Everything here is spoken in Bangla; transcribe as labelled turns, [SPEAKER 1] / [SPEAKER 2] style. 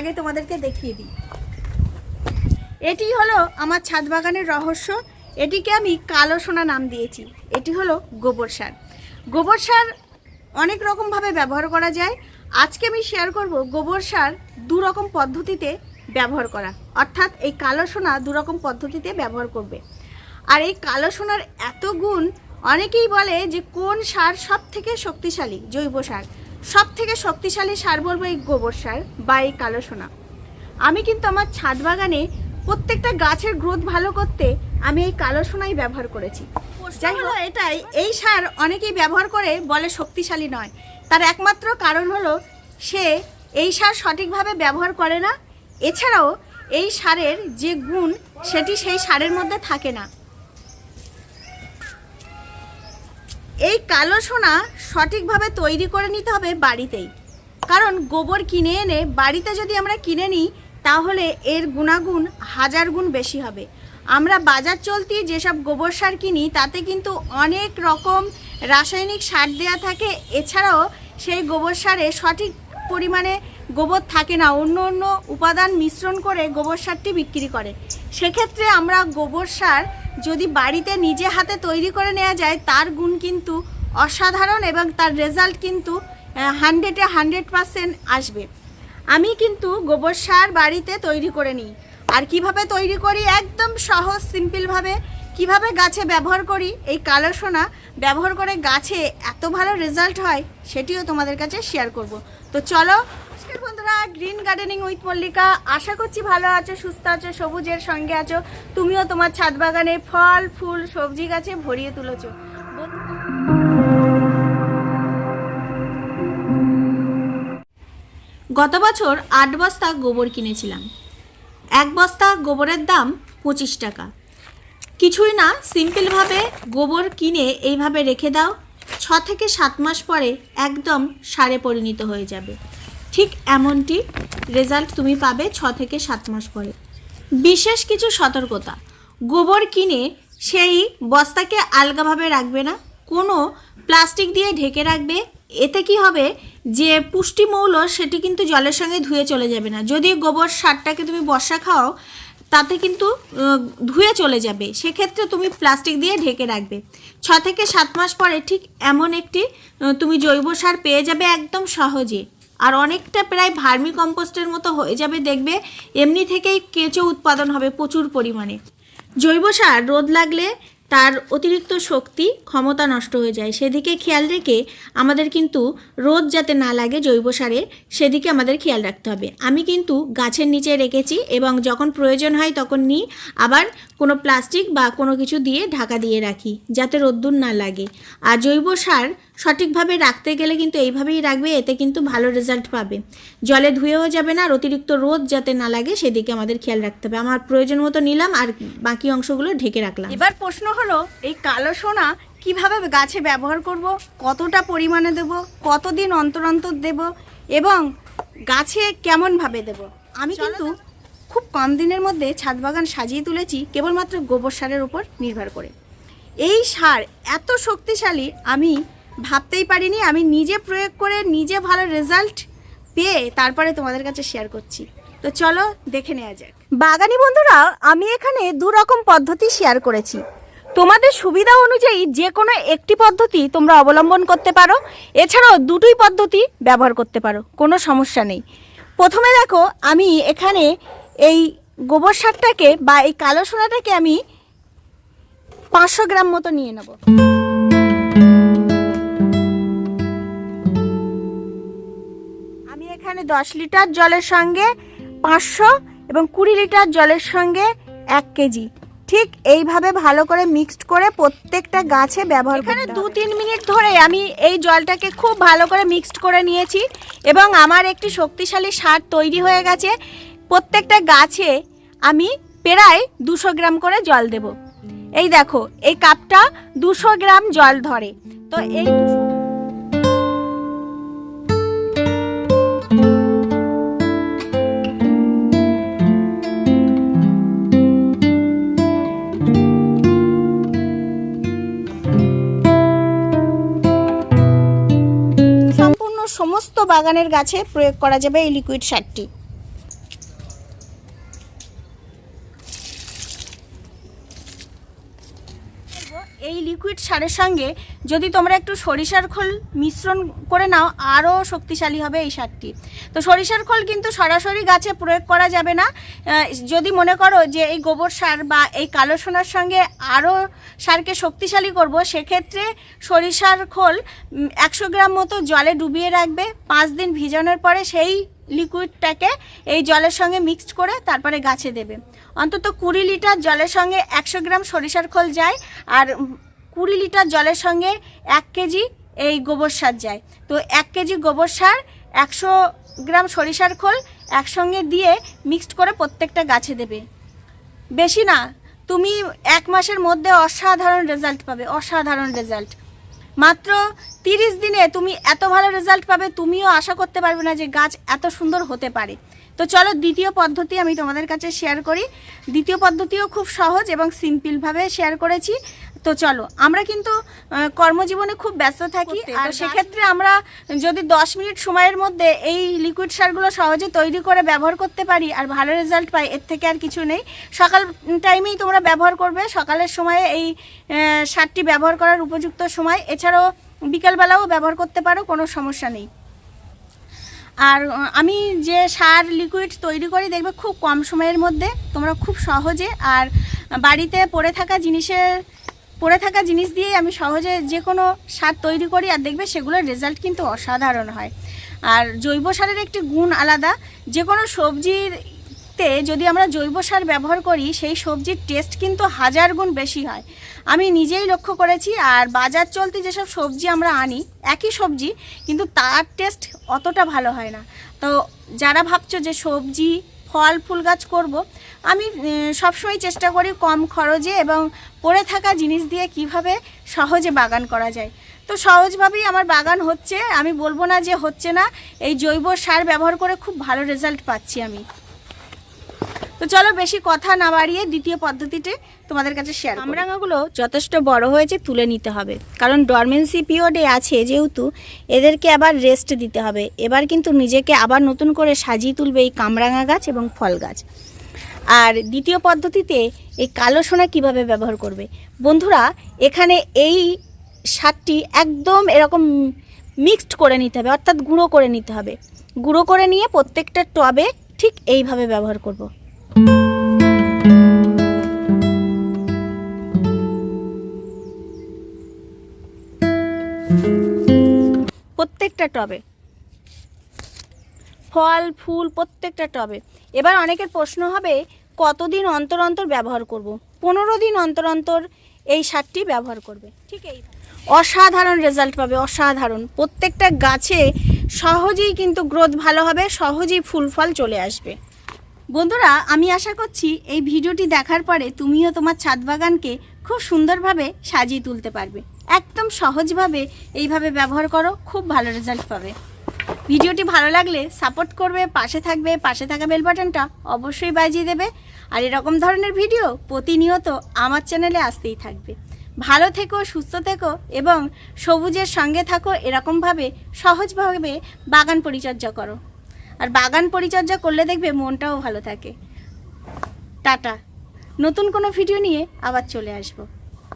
[SPEAKER 1] আগে তোমাদেরকে দেখিয়ে দিই। এটি হলো আমার ছাদ বাগানের রহস্য। এটিকে আমি কালো সোনা নাম দিয়েছি। এটি হলো গোবর সার। গোবর সার অনেক রকমভাবে ব্যবহার করা যায়। আজকে আমি শেয়ার করব গোবর সার দু রকম পদ্ধতিতে ব্যবহার করা। অর্থাৎ এই কালো সোনা দু রকম পদ্ধতিতে ব্যবহার করবে। আর এই কালো সোনার এত গুণ, অনেকেই বলে যে কোন সার সব থেকে শক্তিশালী? জৈব সার। সব থেকে শক্তিশালী সার বলব এই গোবর সার বা এই কালো সোনা। আমি কিন্তু আমার ছাদ বাগানে প্রত্যেকটা গাছের গ্রোথ ভালো করতে আমি এই কালো সোনাই ব্যবহার করেছি। যাই হলো এটাই। এই সার অনেকেই ব্যবহার করে বলে শক্তিশালী নয়। তার একমাত্র কারণ হলো সে এই সার সঠিকভাবে ব্যবহার করে না। এছাড়াও এই সারের যে গুণ, সেটি সেই সারের মধ্যে থাকে না। এই কালো সোনা সঠিকভাবে তৈরি করে নিতে হবে বাড়িতেই। কারণ গোবর কিনে এনে বাড়িতে যদি আমরা কিনে নিই, তাহলে এর গুণাগুণ হাজার গুণ বেশি হবে। আমরা বাজার চলতি যেসব গোবর সার কিনি, তাতে কিন্তু অনেক রকম রাসায়নিক সার দেওয়া থাকে। এছাড়াও সেই গোবর সারে সঠিক পরিমাণে গোবর থাকে না। অন্য অন্য উপাদান মিশ্রণ করে গোবর সারটি বিক্রি করে। সেক্ষেত্রে আমরা গোবর সার যদি বাড়িতে নিজে হাতে তৈরি করে নেওয়া যায়, তার গুণ কিন্তু অসাধারণ এবং তার রেজাল্ট কিন্তু হান্ড্রেডে হান্ড্রেড পারসেন্ট আসবে। আমি কিন্তু গোবর সার বাড়িতে তৈরি করে নিই। আর কীভাবে তৈরি করি? একদম সহজ সিম্পলভাবে কীভাবে গাছে ব্যবহার করি? এই কালো সোনা ব্যবহার করে গাছে এত ভালো রেজাল্ট হয়, সেটিও তোমাদের কাছে শেয়ার করব। তো চলো নমস্কার বন্ধুরা, গ্রিন গার্ডেনিং উইথ মল্লিকা। আশা করছি ভালো আছো, সুস্থ আছো, সবুজের সঙ্গে আছো। তুমিও তোমার ছাদ বাগানে ফল, ফুল, সবজি গাছে ভরিয়ে তুলেছো। গত বছর আট বস্তা গোবর কিনেছিলাম। এক বস্তা গোবরের দাম পঁচিশ টাকা। কিছুই না, সিম্পলভাবে গোবর কিনে এইভাবে রেখে দাও, ছ থেকে সাত মাস পরে একদম সারে পরিণত হয়ে যাবে। ঠিক এমনটি রেজাল্ট তুমি পাবে ছ থেকে সাত মাস পরে। বিশেষ কিছু সতর্কতা, গোবর কিনে সেই বস্তাকে আলগাভাবে রাখবে না, কোনো প্লাস্টিক দিয়ে ঢেকে রাখবে, এতে কি হবে? যে পুষ্টিমৌল সেটি কিন্তু জলের সঙ্গে ধুয়ে চলে যাবে না। যদি গোবর সারটাকে তুমি বর্ষা খাও, তাতে কিন্তু ধুয়ে চলে যাবে। সেক্ষেত্রে তুমি প্লাস্টিক দিয়ে ঢেকে রাখবে। ছ থেকে সাত মাস পরে ঠিক এমন একটি তুমি জৈব সার পেয়ে যাবে একদম সহজে। আর অনেকটা প্রায় ভার্মি কম্পোস্টের মতো হয়ে যাবে দেখবে, এমনি থেকেই কেঁচো উৎপাদন হবে প্রচুর পরিমাণে। জৈব সার রোদ লাগলে তার অতিরিক্ত শক্তি, ক্ষমতা নষ্ট হয়ে যায়। সেদিকে খেয়াল রেখে আমাদের কিন্তু রোদ যাতে না লাগে জৈব সারের সেদিকে আমাদের খেয়াল রাখতে হবে। আমি কিন্তু গাছের নিচে রেখেছি এবং যখন প্রয়োজন হয় তখন নিই, আবার কোনো প্লাস্টিক বা কোনো কিছু দিয়ে ঢাকা দিয়ে রাখি, যাতে রোদ্দুর না লাগে। আর জৈব সার সঠিকভাবে রাখতে গেলে কিন্তু এইভাবেই রাখবে এতে কিন্তু ভালো রেজাল্ট পাবে। জলে ধুয়েও যাবে না আর অতিরিক্ত রোদ যাতে না লাগে সেদিকে আমাদের খেয়াল রাখতে হবে। আমার প্রয়োজন মতো নিলাম আর বাকি অংশগুলো ঢেকে রাখলাম। এবার প্রশ্ন হলো এই কালো সোনা কীভাবে গাছে ব্যবহার করব? কতটা পরিমাণে দেব? কতদিন অন্তর অন্তর দেব? এবং গাছে কেমনভাবে দেব? আমি কিন্তু খুব কম দিনের মধ্যে ছাদ বাগান সাজিয়ে তুলেছি কেবলমাত্র গোবর সারের উপর নির্ভর করে। এই সার এত শক্তিশালী আমি ভাবতেই পারিনি, আমি নিজে প্রয়োগ করে নিজে ভালো রেজাল্ট পেয়ে তারপরে তোমাদের কাছে শেয়ার করছি। তো চলো দেখে নেওয়া যাক। বাগানি বন্ধুরা, আমি এখানে দু রকম পদ্ধতি শেয়ার করেছি। তোমাদের সুবিধা অনুযায়ী যে কোনো একটি পদ্ধতি তোমরা অবলম্বন করতে পারো। এছাড়াও দুটোই পদ্ধতি ব্যবহার করতে পারো, কোনো সমস্যা নেই। প্রথমে দেখো, আমি এখানে এই গোবর সারটাকে বা এই কালো সোনাটাকে আমি পাঁচশো গ্রাম মতো নিয়ে নেব। দশ লিটার জলের সঙ্গে পাঁচশো এবং কুড়ি লিটার জলের সঙ্গে এক কেজি। ঠিক এইভাবে ভালো করে মিক্সড করে প্রত্যেকটা গাছে ব্যবহার এখানে দু তিন মিনিট ধরে আমি এই জলটাকে খুব ভালো করে মিক্সড করে নিয়েছি এবং আমার একটি শক্তিশালী সার তৈরি হয়ে গেছে। প্রত্যেকটা গাছে আমি প্রায় দুশো গ্রাম করে জল দেব। এই দেখো এই কাপটা দুশো গ্রাম জল ধরে। তো এই বাগানের গাছে প্রয়োগ করা যাবে এই লিকুইড সারটি এই লিকুইড সারের সঙ্গে যদি তোমরা একটু সরিষার খোল মিশ্রণ করে নাও, আরও শক্তিশালী হবে এই সারটি। তো সরিষার খোল কিন্তু সরাসরি গাছে প্রয়োগ করা যাবে না। যদি মনে করো যে এই গোবর সার বা এই কালো সোনার সঙ্গে আরও সারকে শক্তিশালী করব, সেক্ষেত্রে সরিষার খোল একশো গ্রাম মতো জলে ডুবিয়ে রাখবে। পাঁচ দিন ভিজানোর পরে সেই লিকুইডটাকে এই জলের সঙ্গে মিক্সড করে তারপরে গাছে দেবে। অন্তত কুড়ি লিটার জলের সঙ্গে একশো গ্রাম সরিষার খোল যায়। আর কুড়ি লিটার জলের সঙ্গে এক কেজি এই গোবর সার যায়। তো এক কেজি গোবর সার একশো গ্রাম সরিষার খোল একসঙ্গে দিয়ে মিক্সড করে প্রত্যেকটা গাছে দেবে। বেশি না, তুমি এক মাসের মধ্যে অসাধারণ রেজাল্ট পাবে, অসাধারণ রেজাল্ট। মাত্র তিরিশ দিনে তুমি এত ভালো রেজাল্ট পাবে, তুমিও আশা করতে পারবে না যে গাছ এত সুন্দর হতে পারে। তো চলো দ্বিতীয় পদ্ধতি আমি তোমাদের কাছে শেয়ার করি। দ্বিতীয় পদ্ধতিও খুব সহজ এবং সিম্পলভাবে শেয়ার করেছি। তো চলো আমরা কিন্তু কর্মজীবনে খুব ব্যস্ত থাকি আর সেক্ষেত্রে আমরা যদি দশ মিনিট সময়ের মধ্যে এই লিকুইড সারগুলো সহজে তৈরি করে ব্যবহার করতে পারি আর ভালো রেজাল্ট পাই এর থেকে আর কিছু নেই। সকাল টাইমেই তোমরা ব্যবহার করবে সকালের সময়ে এই সারটি ব্যবহার করার উপযুক্ত সময়। এছাড়াও বিকেলবেলাও ব্যবহার করতে পারো কোনো সমস্যা নেই। আর আমি যে সার লিকুইড তৈরি করি দেখবে খুব কম সময়ের মধ্যে তোমরা খুব সহজে আর বাড়িতে পড়ে থাকা জিনিসের পড়ে থাকা জিনিস দিয়েই আমি সহজে যে কোনো সার তৈরি করি আর দেখবে সেগুলোর রেজাল্ট কিন্তু অসাধারণ হয়। আর জৈব সারের একটি গুণ আলাদা, যে কোনো সবজিতে যদি আমরা জৈব সার ব্যবহার করি, সেই সবজির টেস্ট কিন্তু হাজার গুণ বেশি হয়। আমি নিজেই লক্ষ্য করেছি আর বাজার চলতি যেসব সবজি আমরা আনি, একই সবজি, কিন্তু তার টেস্ট অতটা ভালো হয় না। তো যারা ভাবছ যে সবজি ফল, ফুল গাছ করব। আমি সবসময় চেষ্টা করি কম খরচে এবং পড়ে থাকা জিনিস দিয়ে কীভাবে সহজে বাগান করা যায়। তো সহজভাবেই আমার বাগান হচ্ছে। আমি বলব না যে হচ্ছে না। এই জৈব সার ব্যবহার করে খুব ভালো রেজাল্ট পাচ্ছি আমি। তো চলো বেশি কথা না বাড়িয়ে দ্বিতীয় পদ্ধতিতে তোমাদের কাছে শেয়ার কামরাঙাগুলো যথেষ্ট বড় হয়েছে, তুলে নিতে হবে। কারণ ডরমেন্সি পিরিয়ডে আছে যেহেতু, এদেরকে আবার রেস্ট দিতে হবে। এবার কিন্তু নিজেকে আবার নতুন করে সাজিয়ে তুলবে এই কামরাঙা গাছ এবং ফল গাছ। আর দ্বিতীয় পদ্ধতিতে এই কালো সোনা কীভাবে ব্যবহার করবে? বন্ধুরা, এখানে এই সারটি একদম এরকম মিক্সড করে নিতে হবে, অর্থাৎ গুঁড়ো করে নিতে হবে। গুঁড়ো করে নিয়ে প্রত্যেকটা টবে ঠিক এইভাবে ব্যবহার করব। প্রত্যেকটা টবে। ফল, ফুল, প্রত্যেকটা টবে। এবার অনেকের প্রশ্ন হবে, কতদিন অন্তর অন্তর ব্যবহার করব। পনেরো দিন অন্তর অন্তর এই সারটি ব্যবহার করবে। ঠিক এই অসাধারণ রেজাল্ট পাবে, অসাধারণ। প্রত্যেকটা গাছে সহজেই কিন্তু গ্রোথ ভালো হবে, সহজেই ফুল, ফল চলে আসবে। বন্ধুরা, আমি আশা করছি এই ভিডিওটি দেখার পরে তুমিও তোমার ছাদ বাগানকে খুব সুন্দরভাবে সাজিয়ে তুলতে পারবে। একদম সহজভাবে এইভাবে ব্যবহার করো, খুব ভালো রেজাল্ট পাবে। ভিডিওটি ভালো লাগলে সাপোর্ট করবে, পাশে থাকবে, পাশে থাকা বেল বাটনটা অবশ্যই বাজিয়ে দেবে। আর এরকম ধরনের ভিডিও প্রতিনিয়ত আমার চ্যানেলে আসতেই থাকবে। ভালো থেকো, সুস্থ থেকো এবং সবুজের সঙ্গে থাকো, এরকমভাবে সহজভাবে বাগান পরিচর্যা করো। আর বাগান পরিচর্যা করলে দেখবে মনটাও ভালো থাকে। টাটা। নতুন কোনো ভিডিও নিয়ে আবার চলে আসব।